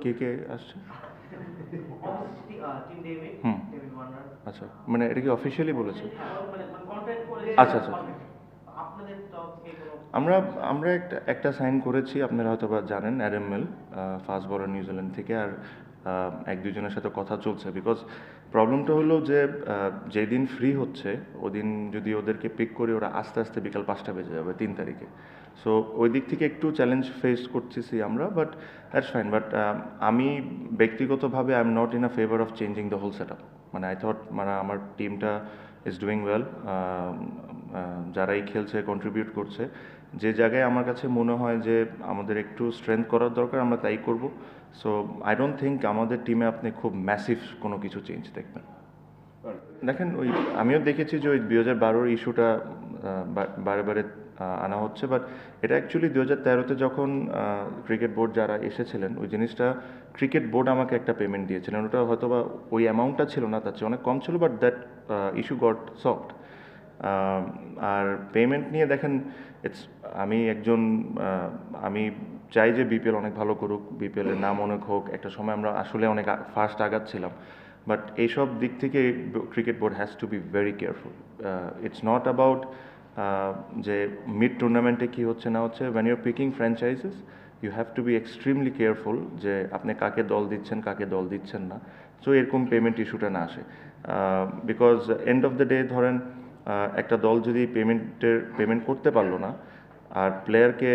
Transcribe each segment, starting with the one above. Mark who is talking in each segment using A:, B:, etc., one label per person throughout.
A: কে কে আসছে?
B: Uh, Warner,
A: আচ্ছা মানে এটা কি অফিসিয়ালি বলেছে?
B: হ্যাঁ, মানে contract করে
A: আচ্ছা, আচ্ছা।
B: কোনো
A: আমরা আমরা একটা একটা সাইন করেছি আপনারা হয়তো বা জানেন অ্যারেমেল ফাস্ট বলার নিউজিল্যান্ড থেকে। আর এক দুজনের সাথে কথা চলছে। বিকজ প্রবলেমটা হলো যে যেদিন ফ্রি হচ্ছে, ওদিন যদি ওদেরকে পিক করি, ওরা আস্তে আস্তে বিকাল পাঁচটা বেজে যাবে, তিন তারিখে। সো ওই দিক থেকে একটু চ্যালেঞ্জ ফেস করতেছি আমরা বাট দ্যাটস ফাইন বাট আমি ব্যক্তিগতভাবে I am not in a favour of changing the whole set মানে আই থট মানে আমার টিমটা ইজ ডুইং ওয়েল যারাই খেলছে কন্ট্রিবিউট করছে, যে জায়গায় আমার কাছে মনে হয় যে আমাদের একটু স্ট্রেংথ করার দরকার, আমরা তাই করব। সো আই ডোন্ট থিঙ্ক আমাদের টিমে আপনি খুব ম্যাসিভ কোনো কিছু চেঞ্জ দেখবেন। দেখেন ওই, আমিও দেখেছি যে ওই দুই হাজার বারোর ইস্যুটা বারে বারে আনা হচ্ছে। বাট এটা অ্যাকচুয়ালি দু হাজার তেরোতে যখন ক্রিকেট বোর্ড যারা এসেছিলেন, ওই জিনিসটা ক্রিকেট বোর্ড আমাকে একটা পেমেন্ট দিয়েছিলেন। ওটা হয়তো বা ওই অ্যামাউন্টটা ছিল না, তার চেয়ে অনেক কম ছিল but that issue got soft R payment নিয়ে দেখেন ইটস আমি একজন আমি চাই যে বিপিএল অনেক ভালো করুক বিপিএলের নাম অনেক হোক, একটা সময় আমরা আসলে অনেক ফার্স্ট আগাচ্ছিলাম। বাট এইসব দিক থেকে cricket board has to be very careful it's not about যে মিড টুর্নামেন্টে কী হচ্ছে না হচ্ছে when you're picking franchises you have to be extremely careful যে আপনি কাকে দল দিচ্ছেন, কাকে দল দিচ্ছেন না। সো এরকম পেমেন্ট ইস্যুটা না আসে। Because end of the day ধরেন একটা দল যদি পেমেন্টের, পেমেন্ট করতে পারল না, আর প্লেয়ারকে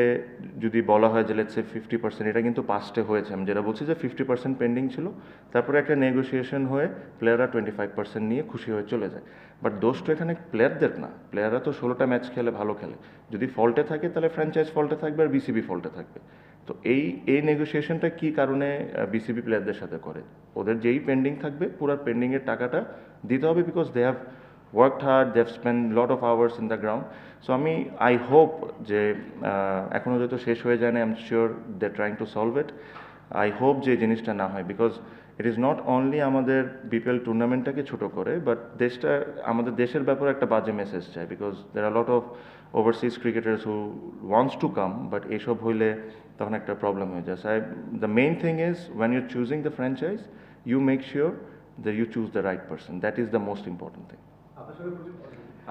A: যদি বলা হয় যে লেটসে ফিফটি পার্সেন্ট এটা কিন্তু পাস্টে হয়েছে। আমি যেটা বলছি যে ফিফটি পার্সেন্ট পেন্ডিং ছিল, তারপরে একটা নেগোসিয়েশন হয়ে প্লেয়াররা টোয়েন্টি ফাইভ পার্সেন্ট নিয়ে খুশি হয়ে চলে যায়। বাট দোষ তো এখানে প্লেয়ারদের না। প্লেয়াররা তো ষোলোটা ম্যাচ খেলে, ভালো খেলে। যদি ফল্টে থাকে, তাহলে ফ্র্যাঞ্চাইজ ফল্টে থাকবে আর বিসিবি ফল্টে থাকবে। তো এই এই নেগোসিয়েশনটা কী কারণে বিসিবি প্লেয়ারদের সাথে করে? ওদের যেই পেন্ডিং থাকবে, পুরো পেন্ডিংয়ের টাকাটা দিতে হবে because they have worked hard they've spend lot of hours in the ground so আমি আই হোপ যে এখনও যেহেতু শেষ হয়ে যায় না am sure they trying to solve it I hope যে জিনিসটা না হয় because it is not only আমাদের বিপিএল টুর্নামেন্টটাকে ছোট করে বাট দেশটা, আমাদের দেশের ব্যাপারে একটা বাজে মেসেজ চায় because there are lot of overseas cricketers who wants to come but এইসব হইলে তখন একটা প্রবলেম হয়ে যায়। I the main thing is when you choosing the franchise you make sure that you choose the right person that is the most important thing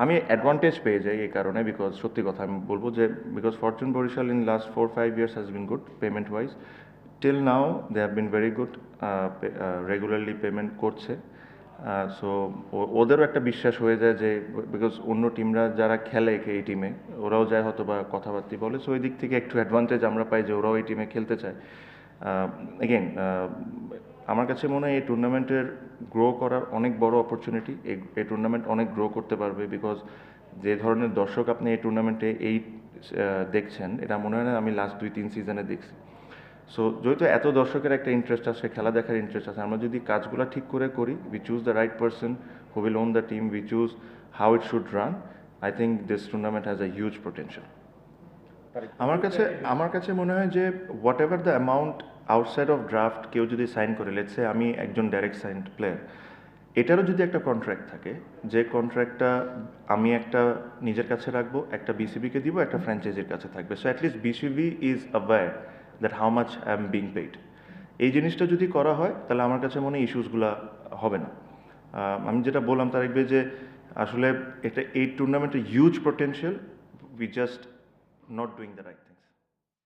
A: আমি advantage পেয়ে যাই এই কারণে বিকজ সত্যি কথা আমি বলব যে because Fortune Barishal in last four five years has been good payment wise till now they have been very good regularly payment করছে। সো ওদেরও একটা বিশ্বাস হয়ে যায় যে বিকজ অন্য টিমরা যারা খেলে এই টিমে ওরাও যায় হয়তো বা কথাবার্তি বলে। সো ওই দিক থেকে একটু অ্যাডভান্টেজ আমরা পাই যে, ওরাও এই টিমে খেলতে চায়। এগেন আমার কাছে মনে হয় এই টুর্নামেন্টের গ্রো করার অনেক বড় অপরচুনিটি এই টুর্নামেন্ট অনেক গ্রো করতে পারবে বিকজ যে ধরনের দর্শক আপনি এই টুর্নামেন্টে এই দেখছেন এটা মনে হয় না আমি লাস্ট দুই তিন সিজনে দেখছি। সো যেহেতু এত দর্শকের একটা ইন্টারেস্ট আছে খেলা দেখার ইন্টারেস্ট আছে আমরা যদি কাজগুলো ঠিক করে করি we choose the right person who will own the team we choose how it should run I think this tournament has a huge potential আমার কাছে আমার কাছে মনে হয় যে whatever the amount outside of draft কেউ যদি সাইন করে লেটসে আমি একজন ডাইরেক্ট সাইন প্লেয়ার এটারও যদি একটা কন্ট্রাক্ট থাকে, যে কন্ট্রাক্টটা আমি একটা নিজের কাছে রাখব, একটা বিসিবিকে দিব, একটা ফ্র্যাঞ্চাইজির কাছে থাকবে। So at least BCB is aware that how much I am being paid এই জিনিসটা যদি করা হয়, তাহলে আমার কাছে মনে ইস্যুসগুলো হবে না। আমি যেটা বললাম তার একবে যে আসলে এটা এই টুর্নামেন্টের huge potential we just not doing the right